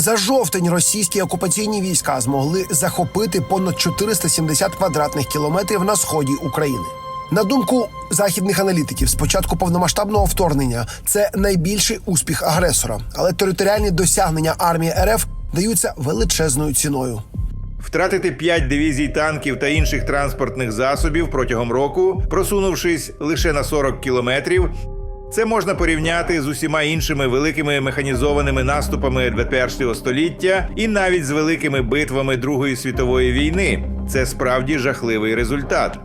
За жовтень російські окупаційні війська змогли захопити понад 470 квадратних кілометрів на сході України. На думку західних аналітиків, з початку повномасштабного вторгнення це найбільший успіх агресора, але територіальні досягнення армії РФ даються величезною ціною. Втратити 5 дивізій танків та інших транспортних засобів протягом року, просунувшись лише на 40 кілометрів. Це можна порівняти з усіма іншими великими механізованими наступами 21 століття і навіть з великими битвами Другої світової війни. Це справді жахливий результат.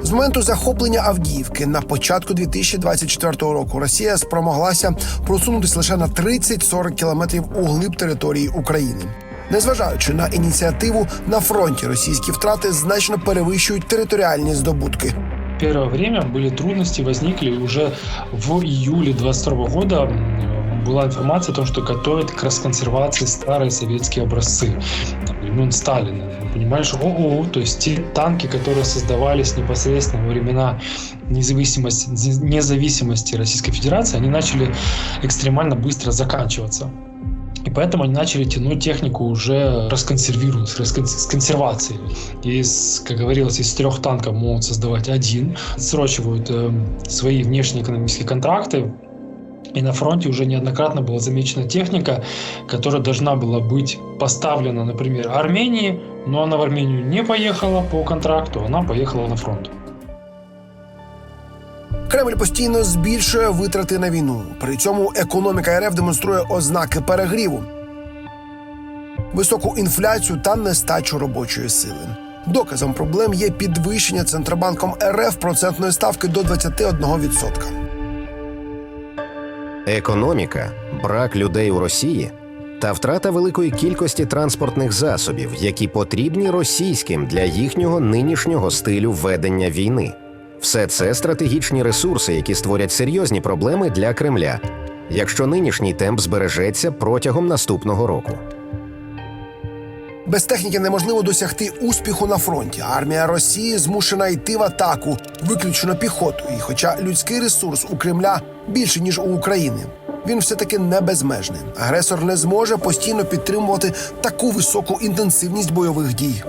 З моменту захоплення Авдіївки на початку 2024 року Росія спромоглася просунутися лише на 30-40 кілометрів у глиб території України. Незважаючи на ініціативу на фронті, російські втрати значно перевищують територіальні здобутки. Первое время были трудности, возникли уже в июле 22 года. Была информация о том, что готовят к расконсервации старые советские образцы времен Сталина. Что ого, то есть те танки, которые создавались непосредственно во времена независимости, независимости Российской Федерации, они начали экстремально быстро заканчиваться. И поэтому они начали тянуть технику уже расконсервированную, с консервацией. Из, как говорилось, из трех танков могут создавать один. Срочивают э, свои внешнеэкономические контракты. И на фронте уже неоднократно была замечена техника, которая должна была быть поставлена, например, Армении, но она в Армению не поехала по контракту, она поехала на фронт. Кремль постійно збільшує витрати на війну. При цьому економіка РФ демонструє ознаки перегріву, високу інфляцію та нестачу робочої сили. Доказом проблем є підвищення центробанком РФ процентної ставки до 21%. Економіка, брак людей у Росії та втрата великої кількості транспортних засобів, які потрібні російським для їхнього нинішнього стилю ведення війни. Все це стратегічні ресурси, які створять серйозні проблеми для Кремля, якщо нинішній темп збережеться протягом наступного року. Без техніки неможливо досягти успіху на фронті. Армія Росії змушена йти в атаку, виключно піхотою. І хоча людський ресурс у Кремля більше ніж у України, він все таки не безмежний. Агресор не зможе постійно підтримувати таку високу інтенсивність бойових дій.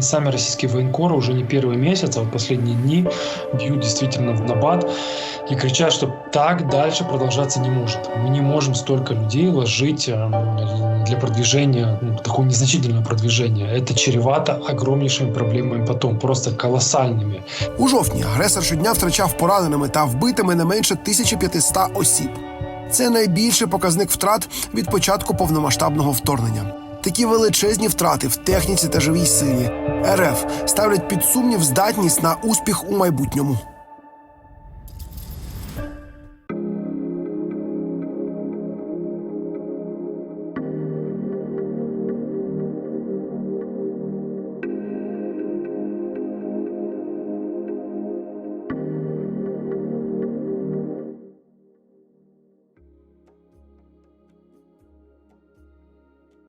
Сами российские военкоры уже не первый месяц, а вот последние дни бьют действительно в набат и кричат, что так дальше продолжаться не может. Мы не можем столько людей ложить эм, для продвижения, ну, такого незначительного продвижения. Это чревато огромнейшими проблемами потом, просто колоссальными. У жовтні агресор щодня втрачав пораненими та вбитими не менше 1500 осіб. Це найбільший показник втрат від початку повномасштабного вторгнення. Такі величезні втрати в техніці та живій силі РФ ставлять під сумнів здатність на успіх у майбутньому.